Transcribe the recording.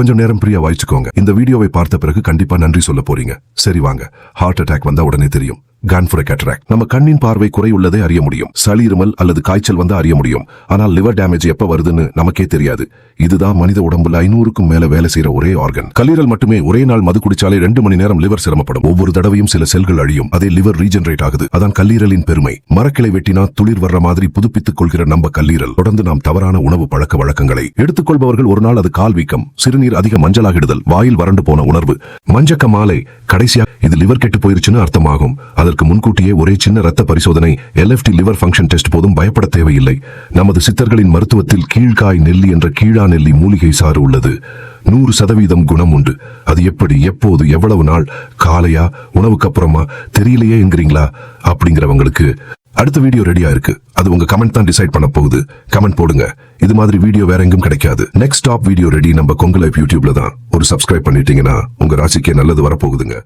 கொஞ்சம் நேரம் பிரியா வாய்ச்சுக்கோங்க. இந்த வீடியோவை பார்த்த பிறகு கண்டிப்பா நன்றி சொல்ல போறீங்க. சரி வாங்க. ஹார்ட் அட்டாக் வந்தா உடனே தெரியும். கான்ஃபுரை கேட்ராக்ட் நம்ம கண்ணின் பார்வை குறையுள்ளதே அறிய முடியும். சளி இருமல் அல்லது காய்ச்சல் வந்து அறிய முடியும். ஆனால் லிவர் டேமேஜ் எப்ப வருதுன்னு நமக்கே தெரியாது. இதுதான் மனித உடம்புல ஐநூறுக்கும் மேல வேலை செய்யற ஒரே ஆர்கன் கல்லீரல் மட்டுமே ஒரே நாள் மது குடிச்சாலே ரெண்டு மணி நேரம் லிவர் சிரமப்படும். ஒவ்வொரு தடவையும் சில செல்கள் அழியும். அதே லிவர் ரீஜெனரேட் ஆகுது. அதான் கல்லீரலின் பெருமை. மரக்கிளை வெட்டினா துளிர் வர்ற மாதிரி புதுப்பித்துக் கொள்கிற நம்ம கல்லீரல். தொடர்ந்து நாம் தவறான உணவு பழக்க வழக்கங்களை. எடுத்துக்கொள்பவர்கள் ஒரு நாள் அது கால் வீக்கம் சிறுநீர் அதிக மஞ்சளாகிடுதல் வாயில் வறண்டு போன உணர்வு. மஞ்சக்க மாலை கடைசியா இது லிவர் கெட்டு போயிருச்சுன்னு அர்த்தமாகும். அதற்கு முன்கூட்டியே ஒரே சின்ன ரத்த பரிசோதனை எல்எஃப்டி லிவர் ஃபங்க்ஷன் டெஸ்ட் போதும் பயப்பட தேவையில்லை. நமது சித்தர்களின் மருத்துவத்தில் கீழ்காய் நெல்லி என்ற கீழா நெல்லி மூலிகை சாறு உள்ளது. நூறு சதவீதம் குணம் உண்டு. அது எப்படி எப்போது எவ்வளவு நாள் காலையா உணவுக்கு அப்புறமா தெரியலையே என்கிறீங்களா? அப்படிங்கிறவங்களுக்கு அடுத்த வீடியோ ரெடியா இருக்கு. அது உங்க கமெண்ட் தான் டிசைட் பண்ண போகுது. கமெண்ட் போடுங்க. இது மாதிரி வீடியோ வேற எங்கும் கிடைக்காது. நெக்ஸ்ட் டாப் வீடியோ ரெடி நம்ம கொங்கு லைஃப் யூடியூப்ல தான். ஒரு சப்ஸ்கிரைப் பண்ணிட்டீங்கன்னா உங்க ராசிக்கே நல்லது வரப்போகுதுங்க.